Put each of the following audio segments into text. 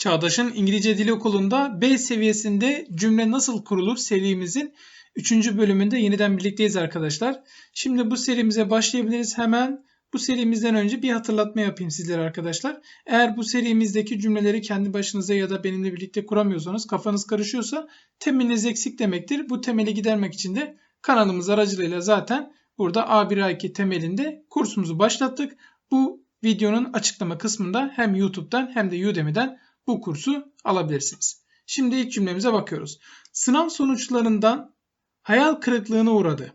Çağdaş'ın İngilizce Dil Okulu'nda B seviyesinde cümle nasıl kurulur serimizin 3. bölümünde yeniden birlikteyiz arkadaşlar. Şimdi bu serimize başlayabiliriz. Hemen bu serimizden önce bir hatırlatma yapayım sizlere arkadaşlar. Eğer bu serimizdeki cümleleri kendi başınıza ya da benimle birlikte kuramıyorsanız, kafanız karışıyorsa temeliniz eksik demektir. Bu temeli gidermek için de kanalımız aracılığıyla zaten burada A1A2 temelinde kursumuzu başlattık. Bu videonun açıklama kısmında hem YouTube'dan hem de Udemy'den bu kursu alabilirsiniz. Şimdi ilk cümlemize bakıyoruz. Sınav sonuçlarından hayal kırıklığına uğradı.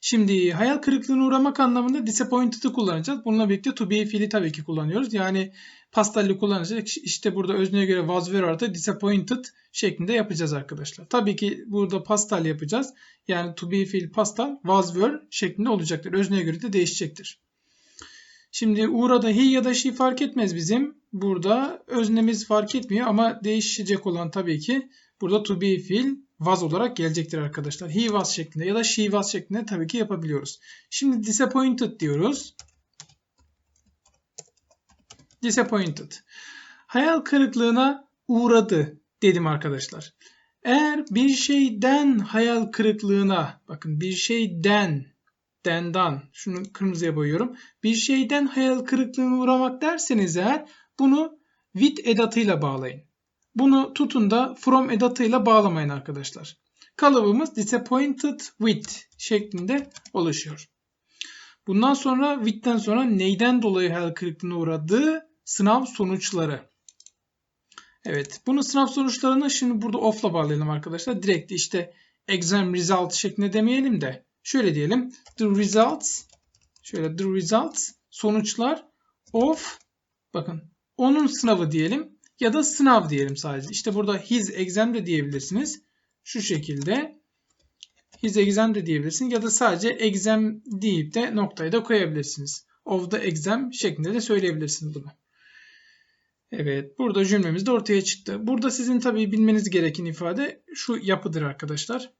Şimdi hayal kırıklığına uğramak anlamında disappointed'ı kullanacağız. Bununla birlikte to be fiili tabii ki kullanıyoruz. Yani pastelli kullanacak. İşte burada özneye göre was were artı disappointed şeklinde yapacağız arkadaşlar. Tabii ki burada pastel yapacağız. Yani to be fiil pastel was were şeklinde olacaktır. Özneye göre de değişecektir. Şimdi uğrada he ya da she fark etmez bizim. Burada öznemiz fark etmiyor ama değişecek olan tabii ki burada to be fiil was olarak gelecektir arkadaşlar. He was şeklinde ya da she was şeklinde tabii ki yapabiliyoruz. Şimdi disappointed diyoruz. Disappointed. Hayal kırıklığına uğradı dedim arkadaşlar. Eğer bir şeyden hayal kırıklığına bakın bir şeyden dendan şunu kırmızıya boyuyorum. Bir şeyden hayal kırıklığına uğramak derseniz eğer bunu with edatıyla bağlayın. Bunu tutun da from edatıyla bağlamayın arkadaşlar. Kalıbımız disappointed with şeklinde oluşuyor. Bundan sonra with'ten sonra neyden dolayı hayal kırıklığına uğradığı sınav sonuçları. Evet bunu sınav sonuçlarını şimdi burada off'la bağlayalım arkadaşlar. Direkt işte exam result şeklinde demeyelim de şöyle diyelim. The results şöyle the results sonuçlar of bakın onun sınavı diyelim ya da sınav diyelim sadece. İşte burada his exam de diyebilirsiniz. Şu şekilde his exam de diyebilirsiniz ya da sadece exam deyip de noktayı da koyabilirsiniz. Of the exam şeklinde de söyleyebilirsiniz bunu. Evet burada cümlemiz de ortaya çıktı. Burada sizin tabii bilmeniz gereken ifade şu yapıdır arkadaşlar.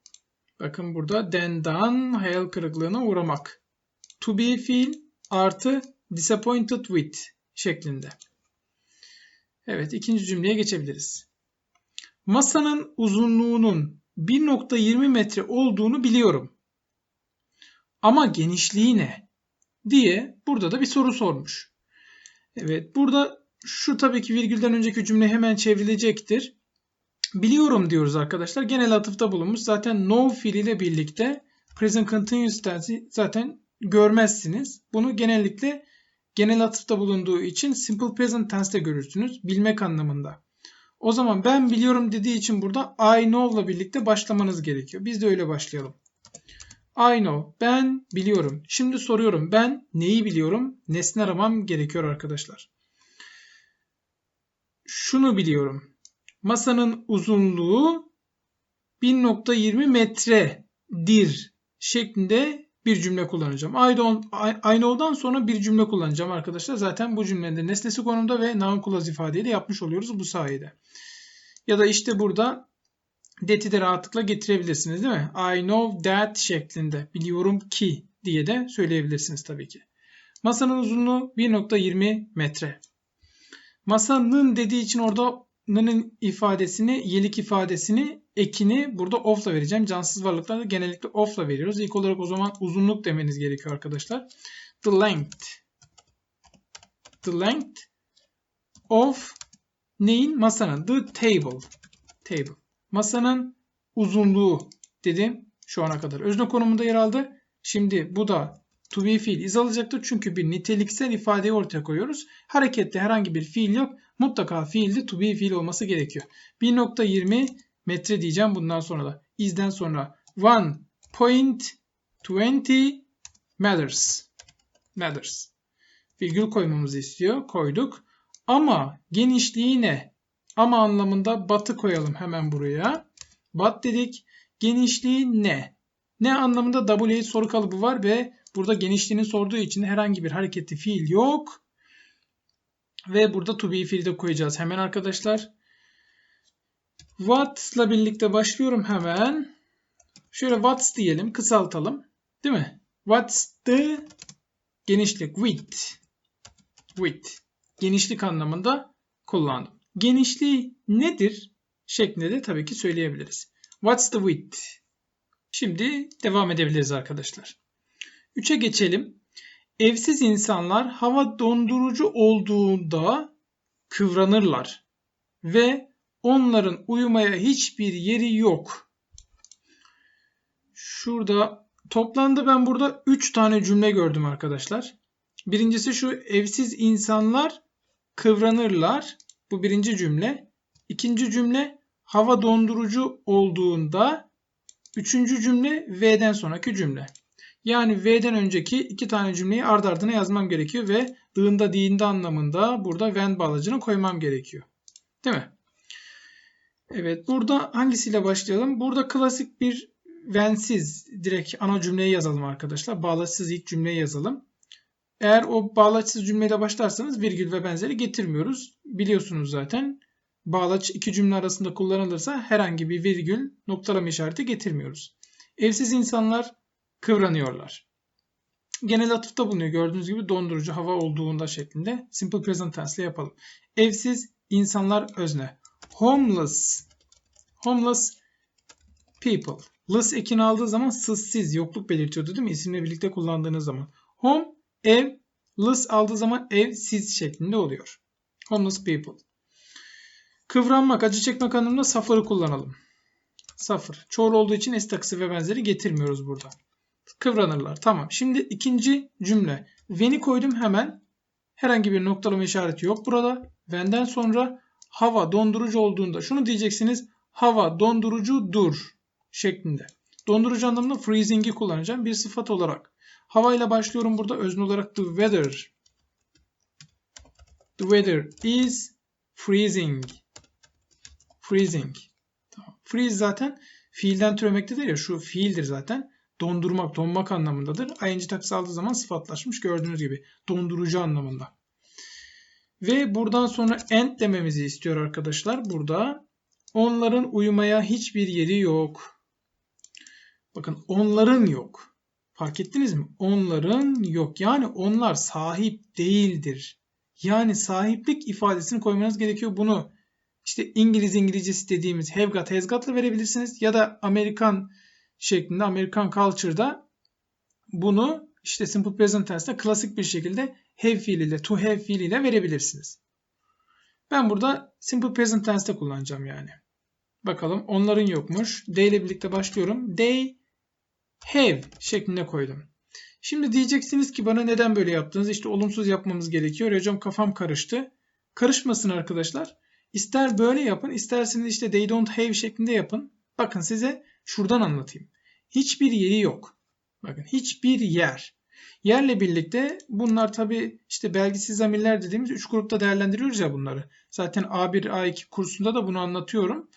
Bakın burada dendan hayal kırıklığına uğramak. To be feel artı disappointed with şeklinde. Evet ikinci cümleye geçebiliriz. Masanın uzunluğunun 1.20 metre olduğunu biliyorum. Ama genişliği ne? diye burada da bir soru sormuş. Evet burada şu tabii ki virgülden önceki cümle hemen çevrilecektir. Biliyorum diyoruz arkadaşlar. Genel atıfta bulunmuş. Zaten know fiiliyle birlikte present continuous tense'i zaten görmezsiniz. Bunu genellikle genel atıfta bulunduğu için simple present tense'te görürsünüz. Bilmek anlamında. O zaman ben biliyorum dediği için burada I know'la birlikte başlamanız gerekiyor. Biz de öyle başlayalım. I know. Ben biliyorum. Şimdi soruyorum. Ben neyi biliyorum? Nesne aramam gerekiyor arkadaşlar. Şunu biliyorum. Masanın uzunluğu 1.20 metredir şeklinde bir cümle kullanacağım. I, don't, sonra bir cümle kullanacağım arkadaşlar. Zaten bu cümlenin nesnesi konumda ve noun clause ifadeyi de yapmış oluyoruz bu sayede. Ya da işte burada that'i de rahatlıkla getirebilirsiniz değil mi? I know that şeklinde. Biliyorum ki diye de söyleyebilirsiniz tabii ki. Masanın uzunluğu 1.20 metre. Masanın dediği için orada nın ifadesini, yelik ifadesini, ekini burada off'la vereceğim. Cansız varlıklarda genellikle off'la veriyoruz. İlk olarak o zaman uzunluk demeniz gerekiyor arkadaşlar. The length. The length of neyin? Masanın. The table. Table. Masanın uzunluğu dedim şu ana kadar. Özne konumunda yer aldı. Şimdi bu da to be fiil iz alacaktır. Çünkü bir niteliksel ifadeyi ortaya koyuyoruz. Harekette herhangi bir fiil yok. Mutlaka fiilde to be fiil olması gerekiyor. 1.20 metre diyeceğim bundan sonra da. Izden sonra 1.20 meters. Meters. Virgül koymamızı istiyor. Koyduk. Ama genişliği ne? Ama anlamında batı koyalım hemen buraya. Bat dedik. Genişliği ne? Ne anlamında WH soru kalıbı var ve burada genişliğini sorduğu için herhangi bir hareketli fiil yok. Ve burada to be fiili de koyacağız hemen arkadaşlar. What'la birlikte başlıyorum hemen. Şöyle what's diyelim kısaltalım. Değil mi? What's the genişlik? Width. Width. Genişlik anlamında kullandım. genişliği nedir şeklinde de tabii ki söyleyebiliriz. What's the width? Şimdi devam edebiliriz arkadaşlar. 3'e geçelim. Evsiz insanlar hava dondurucu olduğunda kıvranırlar ve onların uyumaya hiçbir yeri yok. Şurada toplamda ben burada 3 tane cümle gördüm arkadaşlar. Birincisi şu evsiz insanlar kıvranırlar. Bu birinci cümle. İkinci cümle hava dondurucu olduğunda. Üçüncü cümle V'den sonraki cümle. Yani V'den önceki iki tane cümleyi ard ardına yazmam gerekiyor ve dığında diyinde anlamında burada when bağlacını koymam gerekiyor. Değil mi? Evet burada hangisiyle başlayalım? Burada klasik bir when'siz direkt ana cümleyi yazalım arkadaşlar. Bağlaçsız ilk cümleyi yazalım. Eğer o bağlaçsız cümleyle başlarsanız virgül ve benzeri getirmiyoruz. Biliyorsunuz zaten. Bağlaç iki cümle arasında kullanılırsa herhangi bir virgül noktalama işareti getirmiyoruz. Evsiz insanlar kıvranıyorlar. Genel atıfta bulunuyor. Gördüğünüz gibi dondurucu hava olduğunda şeklinde. Simple present tense ile yapalım. Evsiz insanlar özne. Homeless. Homeless people. Less ekini aldığı zaman sızsız, yokluk belirtiyordu değil mi? İsimle birlikte kullandığınız zaman. Home, ev, less aldığı zaman evsiz şeklinde oluyor. Homeless people. Kıvranmak, acı çekmek anlamında suffer'ı kullanalım. Suffer. Çoğul olduğu için es takısı ve benzeri getirmiyoruz burada. Kıvranırlar. Tamam. Şimdi ikinci cümle. When'i koydum hemen. Herhangi bir noktalama işareti yok burada. When'den sonra hava dondurucu olduğunda şunu diyeceksiniz. Hava dondurucudur şeklinde. Dondurucu anlamında freezing'i kullanacağım bir sıfat olarak. Hava ile başlıyorum burada özne olarak the weather. The weather is freezing. Freezing. Freeze zaten fiilden türemektedir ya şu fiildir zaten. Dondurmak, donmak anlamındadır. ing takısı aldığı zaman sıfatlaşmış gördüğünüz gibi. Dondurucu anlamında. Ve buradan sonra end dememizi istiyor arkadaşlar. Burada onların uyumaya hiçbir yeri yok. Bakın onların yok. Fark ettiniz mi? Onların yok. Yani onlar sahip değildir. Yani sahiplik ifadesini koymanız gerekiyor. Bunu işte İngiliz İngilizcesi dediğimiz have got has got'la verebilirsiniz. Ya da Amerikan şeklinde Amerikan culture'da bunu işte simple present tense'de klasik bir şekilde have fiiliyle, to have fiiliyle verebilirsiniz. Ben burada simple present tense'de kullanacağım yani. Bakalım onların yokmuş. They ile birlikte başlıyorum. They have şeklinde koydum. Şimdi diyeceksiniz ki bana neden böyle yaptınız? İşte olumsuz yapmamız gerekiyor. Hocam kafam karıştı. Karışmasın arkadaşlar. İster böyle yapın, isterseniz işte they don't have şeklinde yapın. Bakın size şuradan anlatayım. Hiçbir yeri yok. Bakın hiçbir yer. Yerle birlikte bunlar tabi işte belgisiz zamirler dediğimiz 3 grupta değerlendiriyoruz ya bunları. Zaten A1, A2 kursunda da bunu anlatıyorum.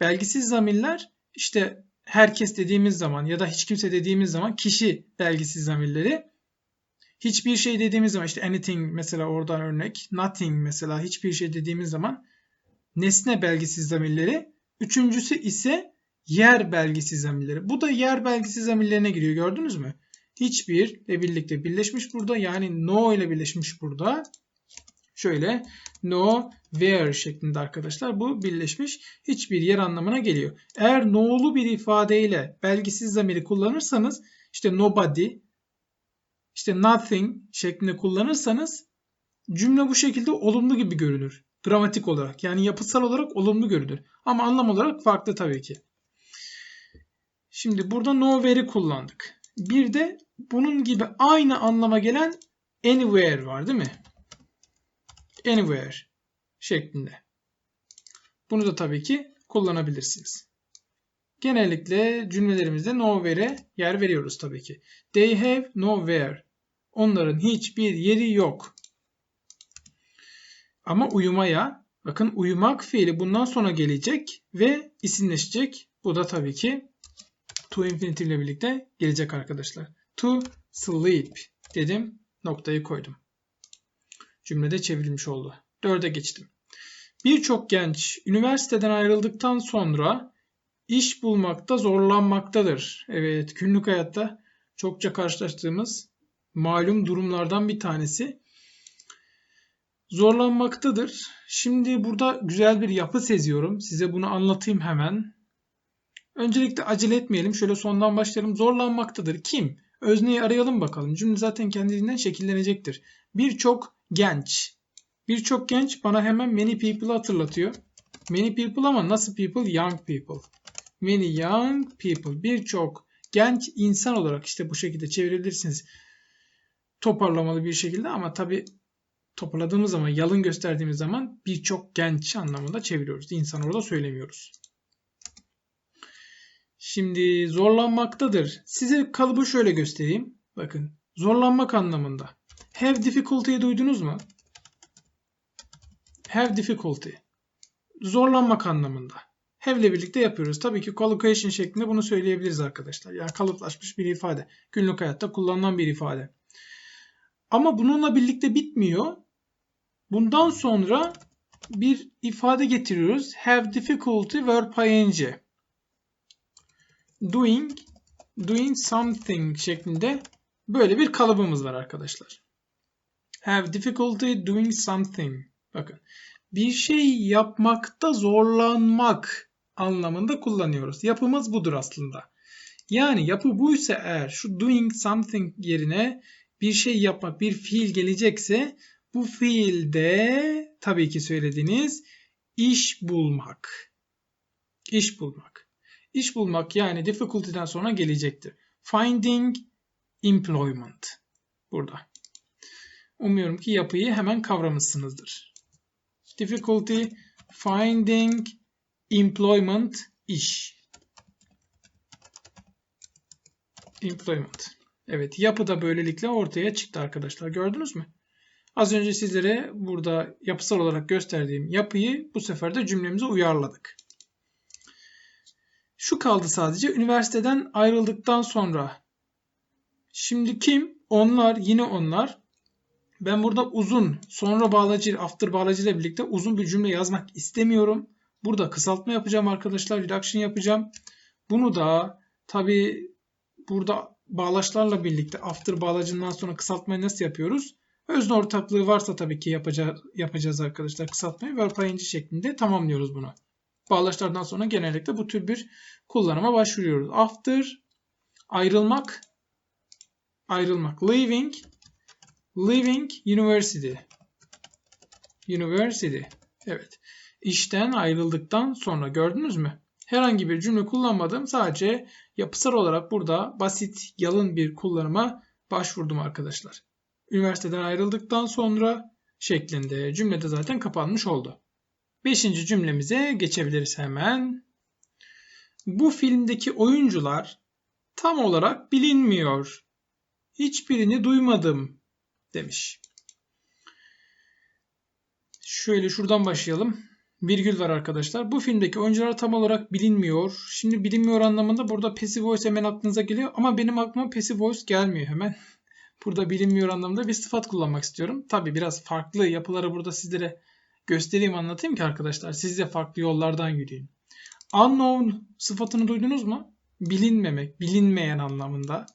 Belgisiz zamirler işte herkes dediğimiz zaman ya da hiç kimse dediğimiz zaman kişi belgisiz zamirleri. Hiçbir şey dediğimiz zaman işte anything mesela oradan örnek. Nothing mesela hiçbir şey dediğimiz zaman nesne belgisiz zamirleri. Üçüncüsü ise yer belgisiz zamirleri. Bu da yer belgisiz zamirlerine giriyor gördünüz mü? Hiçbir ile birlikte birleşmiş burada. Yani no ile birleşmiş burada. Şöyle no, where şeklinde arkadaşlar bu birleşmiş hiçbir yer anlamına geliyor. Eğer no'lu bir ifadeyle belgisiz zamiri kullanırsanız işte nobody, işte nothing şeklinde kullanırsanız cümle bu şekilde olumlu gibi görünür. Gramatik olarak yani yapısal olarak olumlu görünür. Ama anlam olarak farklı tabii ki. Şimdi burada no where'i kullandık. Bir de bunun gibi aynı anlama gelen anywhere var değil mi? Anywhere şeklinde. Bunu da tabii ki kullanabilirsiniz. Genellikle cümlelerimizde nowhere'e yer veriyoruz tabii ki. They have nowhere. Onların hiçbir yeri yok. Ama uyumaya, bakın uyumak fiili bundan sonra gelecek ve isimleşecek. Bu da tabii ki to infinitive ile birlikte gelecek arkadaşlar. To sleep dedim, noktayı koydum. Cümlede çevrilmiş oldu. Dörde geçtim. Birçok genç üniversiteden ayrıldıktan sonra iş bulmakta zorlanmaktadır. Evet, günlük hayatta çokça karşılaştığımız malum durumlardan bir tanesi. zorlanmaktadır. Şimdi burada güzel bir yapı seziyorum. Size bunu anlatayım hemen. Öncelikle acele etmeyelim. Şöyle sondan başlayalım. Zorlanmaktadır. Kim? Özneyi arayalım bakalım. Cümle zaten kendiliğinden şekillenecektir. Birçok genç. Birçok genç bana hemen many people'ı hatırlatıyor. Many people ama nasıl people? Young people. Many young people. Birçok genç insan olarak işte bu şekilde çevirebilirsiniz. Toparlamalı bir şekilde ama tabi toparladığımız zaman, yalın gösterdiğimiz zaman birçok genç anlamında çeviriyoruz. İnsan orada söylemiyoruz. Şimdi zorlanmaktadır. Size kalıbı şöyle göstereyim. Bakın zorlanmak anlamında. Have difficulty'yi duydunuz mu? Have difficulty. Zorlanmak anlamında. Have ile birlikte yapıyoruz. Tabii ki collocation şeklinde bunu söyleyebiliriz arkadaşlar. Yani kalıplaşmış bir ifade. Günlük hayatta kullanılan bir ifade. Ama bununla birlikte bitmiyor. Bundan sonra bir ifade getiriyoruz. Have difficulty verb ing. Doing, doing something şeklinde böyle bir kalıbımız var arkadaşlar. Have difficulty doing something. Bakın bir şey yapmakta zorlanmak anlamında kullanıyoruz. Yapımız budur aslında. Yani yapı buysa eğer şu doing something yerine bir şey yapmak, bir fiil gelecekse bu fiilde tabii ki söylediğiniz iş bulmak. İş bulmak. İş bulmak yani difficulty'den sonra gelecektir. Finding employment. Burada. Umuyorum ki yapıyı hemen kavramışsınızdır. Difficulty finding employment iş. Employment. Evet yapı da böylelikle ortaya çıktı arkadaşlar. Gördünüz mü? Az önce sizlere burada yapısal olarak gösterdiğim yapıyı bu sefer de cümlemize uyarladık. Şu kaldı sadece üniversiteden ayrıldıktan sonra. Şimdi kim? Onlar, yine onlar. Ben burada uzun, sonra bağlacı, after bağlacı ile birlikte uzun bir cümle yazmak istemiyorum. Burada kısaltma yapacağım arkadaşlar, reduction yapacağım. Bunu da tabi burada bağlaçlarla birlikte after bağlacından sonra kısaltmayı nasıl yapıyoruz? Özne ortaklığı varsa tabii ki yapacağız, yapacağız arkadaşlar. Kısaltmayı verb şeklinde tamamlıyoruz bunu. Bağlaçlardan sonra genellikle bu tür bir kullanıma başvuruyoruz. After ayrılmak ayrılmak. Leaving leaving university. University. Evet. İşten ayrıldıktan sonra gördünüz mü? Herhangi bir cümle kullanmadım. Sadece yapısal olarak burada basit, yalın bir kullanıma başvurdum arkadaşlar. Üniversiteden ayrıldıktan sonra şeklinde cümlede zaten kapanmış oldu. Beşinci cümlemize geçebiliriz hemen. Bu filmdeki oyuncular tam olarak bilinmiyor. Hiçbirini duymadım demiş. Şöyle şuradan başlayalım. Virgül var arkadaşlar. Bu filmdeki oyuncular tam olarak bilinmiyor. Şimdi bilinmiyor anlamında burada passive voice hemen aklınıza geliyor. Ama benim aklıma passive voice gelmiyor hemen. Burada bilinmiyor anlamında bir sıfat kullanmak istiyorum. Tabi biraz farklı yapıları burada sizlere göstereyim anlatayım ki arkadaşlar. Siz de farklı yollardan yürüyün. Unknown sıfatını duydunuz mu? Bilinmemek, bilinmeyen anlamında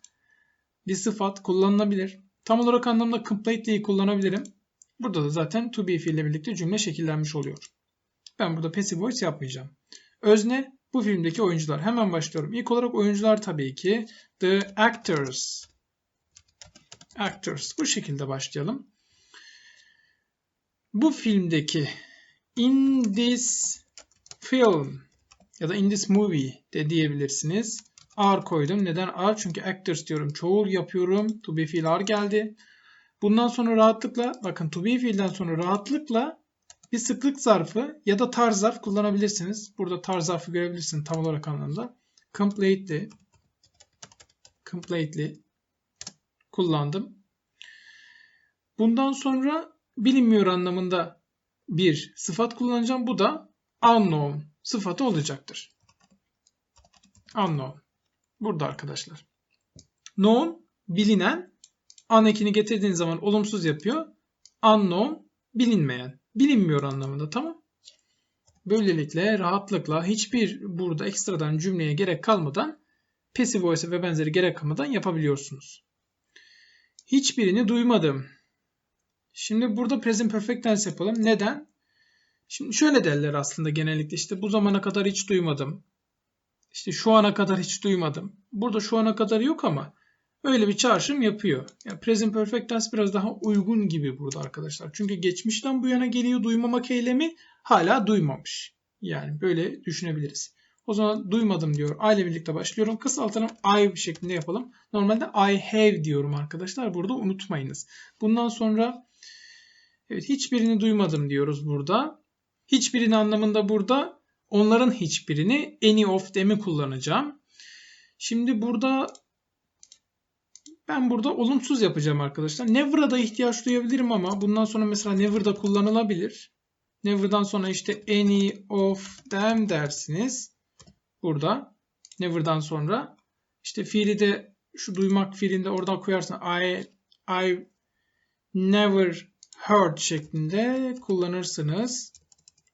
bir sıfat kullanılabilir. Tam olarak anlamda completely'yi kullanabilirim. Burada da zaten to be fiille birlikte cümle şekillenmiş oluyor. Ben burada passive voice yapmayacağım. Özne bu filmdeki oyuncular. Hemen başlıyorum. İlk olarak oyuncular tabii ki the actors. Actors. Bu şekilde başlayalım. Bu filmdeki in this film ya da in this movie de diyebilirsiniz. Are koydum. Neden are? Çünkü actors diyorum. Çoğul yapıyorum. To be fiil are geldi. Bundan sonra rahatlıkla bakın to be fiilden sonra rahatlıkla bir sıklık zarfı ya da tarz zarf kullanabilirsiniz. Burada tarz zarfı görebilirsiniz tam olarak anlamda. Completely completely kullandım. Bundan sonra bilinmiyor anlamında bir sıfat kullanacağım. Bu da unknown sıfatı olacaktır. Unknown. Burada arkadaşlar. Known bilinen an ekini getirdiğiniz zaman olumsuz yapıyor. Unknown bilinmeyen bilinmiyor anlamında tamam. Böylelikle rahatlıkla hiçbir burada ekstradan cümleye gerek kalmadan passive voice ve benzeri gerek kalmadan yapabiliyorsunuz. Hiçbirini duymadım. Şimdi burada present perfect tense yapalım. Neden? Şimdi şöyle derler aslında genellikle işte bu zamana kadar hiç duymadım. İşte şu ana kadar hiç duymadım. Burada şu ana kadar yok ama öyle bir çağrışım yapıyor. Yani present perfect tense biraz daha uygun gibi burada arkadaşlar. Çünkü geçmişten bu yana geliyor duymamak eylemi hala duymamış. Yani böyle düşünebiliriz. O zaman duymadım diyor. I ile birlikte başlıyorum. Kısaltalım I şeklinde yapalım. Normalde I have diyorum arkadaşlar. Burada unutmayınız. Bundan sonra evet hiçbirini duymadım diyoruz burada. Hiçbirini anlamında burada onların hiçbirini any of them'i kullanacağım. Şimdi burada ben burada olumsuz yapacağım arkadaşlar. Never'a da ihtiyaç duyabilirim ama bundan sonra mesela never da kullanılabilir. Never'dan sonra işte any of them dersiniz. Burada never'dan sonra işte fiili de şu duymak fiilinde oradan koyarsın. I, I never heard şeklinde kullanırsınız.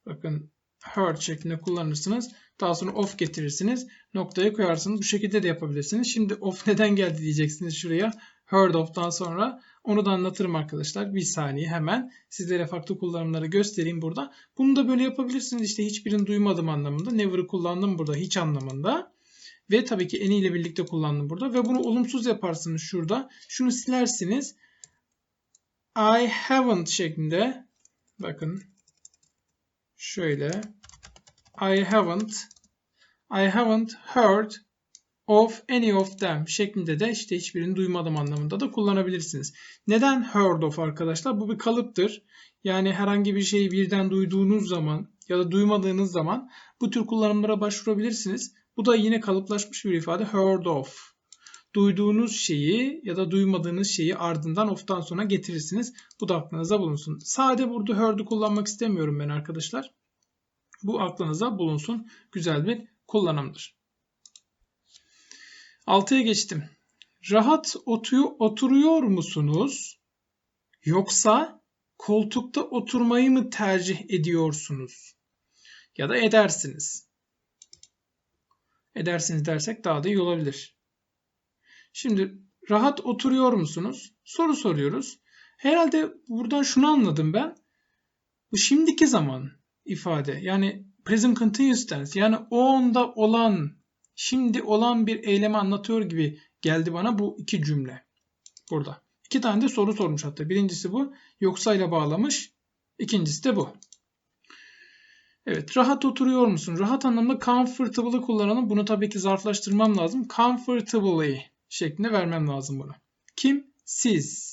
Bakın heard şeklinde kullanırsınız. Daha sonra of getirirsiniz. Noktayı koyarsınız. Bu şekilde de yapabilirsiniz. Şimdi of neden geldi diyeceksiniz şuraya. Heard of'tan sonra onu da anlatırım arkadaşlar. Bir saniye hemen sizlere farklı kullanımları göstereyim burada. Bunu da böyle yapabilirsiniz. İşte hiçbirini duymadım anlamında. Never'ı kullandım burada hiç anlamında. Ve tabii ki any ile birlikte kullandım burada. Ve bunu olumsuz yaparsınız şurada. Şunu silersiniz. I haven't şeklinde. Bakın. Şöyle. I haven't. I haven't heard of any of them şeklinde de işte hiçbirini duymadım anlamında da kullanabilirsiniz. Neden heard of arkadaşlar? Bu bir kalıptır. Yani herhangi bir şeyi birden duyduğunuz zaman ya da duymadığınız zaman bu tür kullanımlara başvurabilirsiniz. Bu da yine kalıplaşmış bir ifade heard of. Duyduğunuz şeyi ya da duymadığınız şeyi ardından of'tan sonra getirirsiniz. Bu da aklınıza bulunsun. Sade burada heard'ü kullanmak istemiyorum ben arkadaşlar. Bu aklınıza bulunsun. Güzel bir kullanımdır. 6'ya geçtim. Rahat otuyor, oturuyor musunuz? Yoksa koltukta oturmayı mı tercih ediyorsunuz? Ya da edersiniz. Edersiniz dersek daha da iyi olabilir. Şimdi rahat oturuyor musunuz? Soru soruyoruz. Herhalde buradan şunu anladım ben. Bu şimdiki zaman ifade. Yani present continuous tense. Yani o anda olan şimdi olan bir eylemi anlatıyor gibi geldi bana bu iki cümle. Burada. İki tane de soru sormuş hatta. Birincisi bu. Yoksa ile bağlamış. İkincisi de bu. Evet. Rahat oturuyor musun? Rahat anlamda comfortable'ı kullanalım. Bunu tabii ki zarflaştırmam lazım. Comfortably şeklinde vermem lazım bunu. Kim? Siz.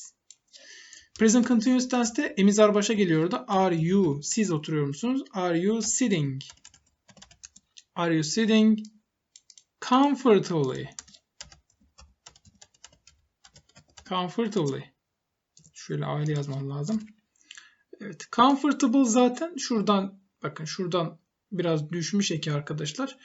Present continuous tense'te emizar başa geliyor orada. Are you? Siz oturuyor musunuz? Are you sitting? Are you sitting comfortably? Comfortably. Şöyle aile yazmam lazım. Evet. Comfortable zaten şuradan bakın şuradan biraz düşmüş eki arkadaşlar.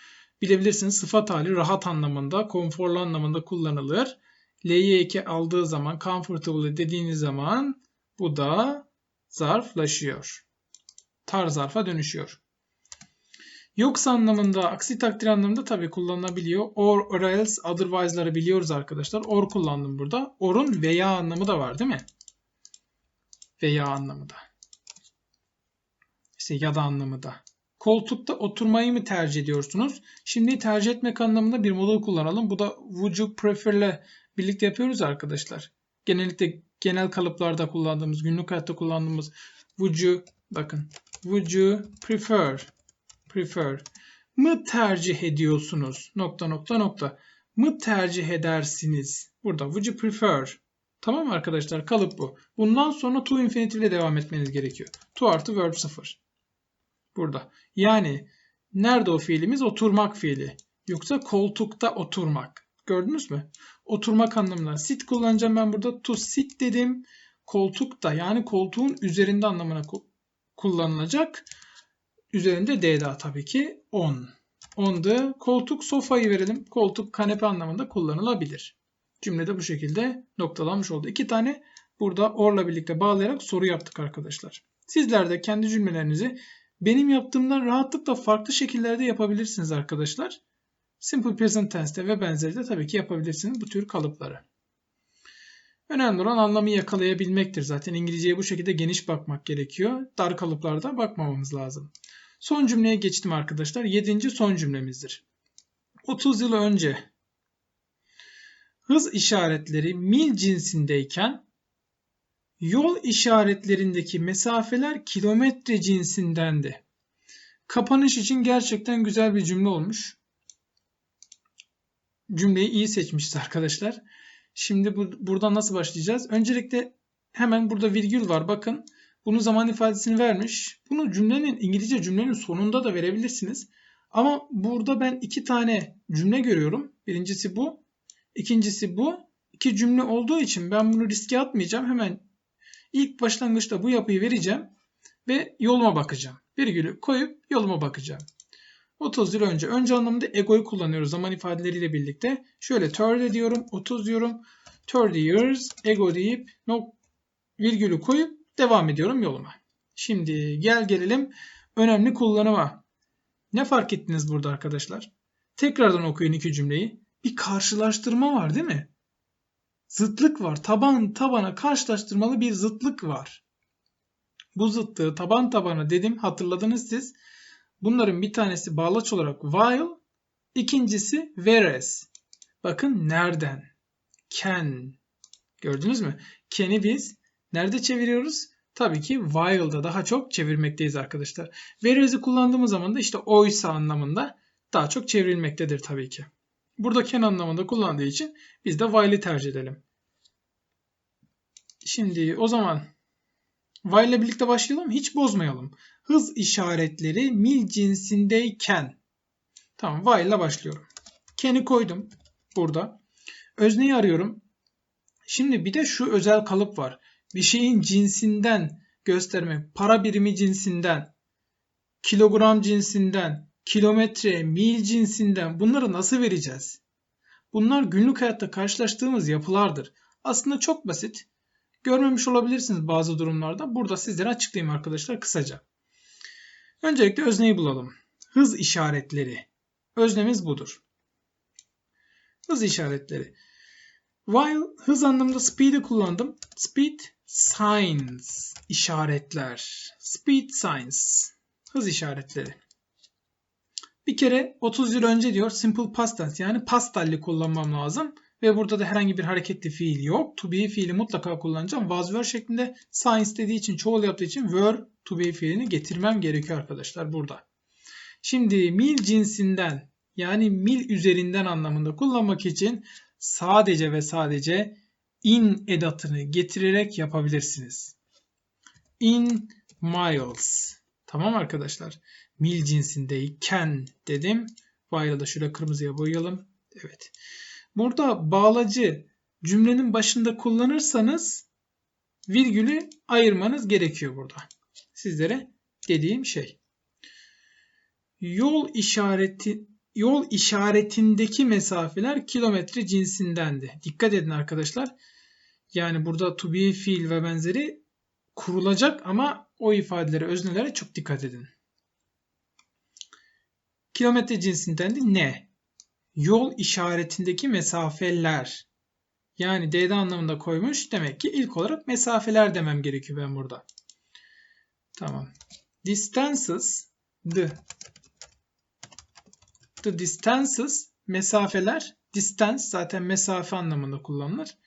Bilebilirsiniz sıfat hali rahat anlamında, konforlu anlamında kullanılır. L'ye eki aldığı zaman comfortable dediğiniz zaman bu da zarflaşıyor. Tar zarfa dönüşüyor. Yoksa anlamında, aksi takdir anlamında tabii kullanılabiliyor. Or, or else, otherwise'ları biliyoruz arkadaşlar. Or kullandım burada. Or'un veya anlamı da var değil mi? Veya anlamı da. İşte ya da anlamı da. Koltukta oturmayı mı tercih ediyorsunuz? Şimdi tercih etmek anlamında bir model kullanalım. Bu da would you prefer ile birlikte yapıyoruz arkadaşlar. Genellikle genel kalıplarda kullandığımız, günlük hayatta kullandığımız would you bakın would you prefer prefer mı tercih ediyorsunuz? Nokta nokta nokta. Mı tercih edersiniz? Burada would you prefer. Tamam arkadaşlar? Kalıp bu. Bundan sonra to infinitive ile devam etmeniz gerekiyor. To artı verb 0 burada yani nerede o fiilimiz oturmak fiili yoksa koltukta oturmak gördünüz mü oturmak anlamına sit kullanacağım ben burada to sit dedim koltuk da yani koltuğun üzerinde anlamına kullanılacak. Üzerinde D daha tabii ki on. On'dı. Koltuk sofayı verelim. Koltuk kanepe anlamında kullanılabilir. Cümlede bu şekilde noktalanmış oldu. İki tane burada orla birlikte bağlayarak soru yaptık arkadaşlar. Sizler de kendi cümlelerinizi benim yaptığımdan rahatlıkla farklı şekillerde yapabilirsiniz arkadaşlar. Simple Present Tense'te ve benzeri de tabii ki yapabilirsiniz bu tür kalıpları. Önemli olan anlamı yakalayabilmektir. Zaten İngilizceye bu şekilde geniş bakmak gerekiyor. Dar kalıplarda bakmamamız lazım. Son cümleye geçtim arkadaşlar. Yedinci son cümlemizdir. 30 yıl önce hız işaretleri mil cinsindeyken yol işaretlerindeki mesafeler kilometre cinsindendi. Kapanış için gerçekten güzel bir cümle olmuş. Cümleyi iyi seçmişiz arkadaşlar. Şimdi bu, buradan nasıl başlayacağız? Öncelikle hemen burada virgül var. Bakın bunu zaman ifadesini vermiş. Bunu cümlenin İngilizce cümlenin sonunda da verebilirsiniz. Ama burada ben iki tane cümle görüyorum. Birincisi bu. ikincisi bu. İki cümle olduğu için ben bunu riske atmayacağım. Hemen ilk başlangıçta bu yapıyı vereceğim ve yoluma bakacağım. Virgülü koyup yoluma bakacağım. 30 yıl önce. Önce anlamında egoyu kullanıyoruz zaman ifadeleriyle birlikte. Şöyle 30 diyorum, 30 diyorum. 30 years ego deyip no, virgülü koyup devam ediyorum yoluma. Şimdi gel gelelim önemli kullanıma. Ne fark ettiniz burada arkadaşlar? Tekrardan okuyun iki cümleyi. Bir karşılaştırma var değil mi? Zıtlık var. Taban tabana karşılaştırmalı bir zıtlık var. Bu zıtlığı taban tabana dedim hatırladınız siz. Bunların bir tanesi bağlaç olarak while, ikincisi whereas. Bakın nereden? Can. Gördünüz mü? Can'i biz nerede çeviriyoruz? Tabii ki while'da daha çok çevirmekteyiz arkadaşlar. Whereas'i kullandığımız zaman da işte oysa anlamında daha çok çevrilmektedir tabii ki. Burada can anlamında kullandığı için biz de while'i tercih edelim. Şimdi o zaman while ile birlikte başlayalım. Hiç bozmayalım hız işaretleri mil cinsindeyken. Tamam while ile başlıyorum. Can'i koydum burada. Özneyi arıyorum. Şimdi bir de şu özel kalıp var. Bir şeyin cinsinden göstermek. Para birimi cinsinden, kilogram cinsinden, kilometre, mil cinsinden bunları nasıl vereceğiz? Bunlar günlük hayatta karşılaştığımız yapılardır. Aslında çok basit. Görmemiş olabilirsiniz bazı durumlarda. Burada sizlere açıklayayım arkadaşlar kısaca. Öncelikle özneyi bulalım. Hız işaretleri. Öznemiz budur. Hız işaretleri. While hız anlamında speed'i kullandım. Speed signs işaretler. Speed signs hız işaretleri. Bir kere 30 yıl önce diyor simple past tense yani past halli kullanmam lazım. Ve burada da herhangi bir hareketli fiil yok. To be fiili mutlaka kullanacağım. Was were şeklinde science dediği için çoğul yaptığı için were to be fiilini getirmem gerekiyor arkadaşlar burada. Şimdi mil cinsinden yani mil üzerinden anlamında kullanmak için sadece ve sadece in edatını getirerek yapabilirsiniz. In miles. Tamam arkadaşlar. Mil cinsindeyken dedim. While'ı da şuraya kırmızıya boyayalım. Evet. Burada bağlacı cümlenin başında kullanırsanız virgülü ayırmanız gerekiyor burada. Sizlere dediğim şey. Yol işareti yol işaretindeki mesafeler kilometre cinsindendi. Dikkat edin arkadaşlar. Yani burada to be fiil ve benzeri kurulacak ama o ifadelere, öznelere çok dikkat edin. Kilometre cinsindendi ne? yol işaretindeki mesafeler. Yani D'de anlamında koymuş. Demek ki ilk olarak mesafeler demem gerekiyor ben burada. Tamam. Distances the the distances mesafeler distance zaten mesafe anlamında kullanılır.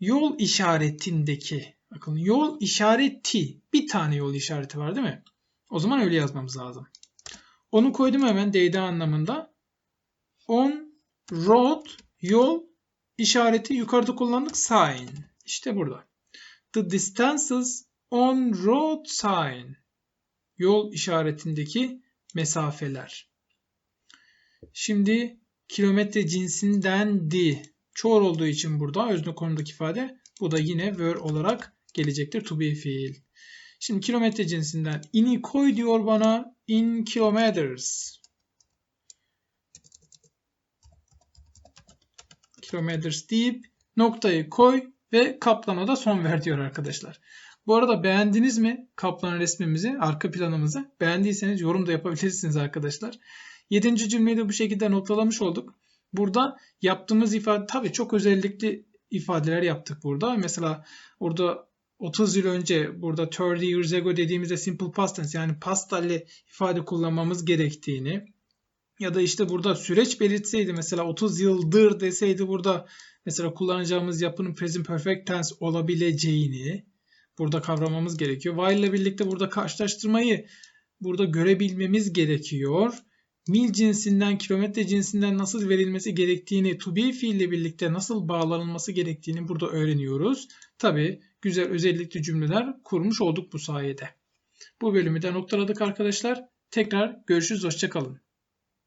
Yol işaretindeki bakın yol işareti bir tane yol işareti var değil mi? O zaman öyle yazmamız lazım. Onu koydum hemen D'de anlamında on road yol işareti yukarıda kullandık sign. İşte burada. The distances on road sign. Yol işaretindeki mesafeler. Şimdi kilometre cinsinden di. Çoğul olduğu için burada özne konumdaki ifade bu da yine were olarak gelecektir to be fiil. Şimdi kilometre cinsinden in'i koy diyor bana in kilometers. kilometers deyip noktayı koy ve kaplana da son ver diyor arkadaşlar. Bu arada beğendiniz mi kaplan resmimizi, arka planımızı? Beğendiyseniz yorum da yapabilirsiniz arkadaşlar. Yedinci cümleyi de bu şekilde noktalamış olduk. Burada yaptığımız ifade tabii çok özellikli ifadeler yaptık burada. Mesela orada 30 yıl önce burada 30 years ago dediğimizde simple past tense yani past ile ifade kullanmamız gerektiğini ya da işte burada süreç belirtseydi mesela 30 yıldır deseydi burada mesela kullanacağımız yapının present perfect tense olabileceğini burada kavramamız gerekiyor. While ile birlikte burada karşılaştırmayı burada görebilmemiz gerekiyor. Mil cinsinden, kilometre cinsinden nasıl verilmesi gerektiğini, to be fiille birlikte nasıl bağlanılması gerektiğini burada öğreniyoruz. Tabi güzel özellikli cümleler kurmuş olduk bu sayede. Bu bölümü de noktaladık arkadaşlar. Tekrar görüşürüz, hoşçakalın.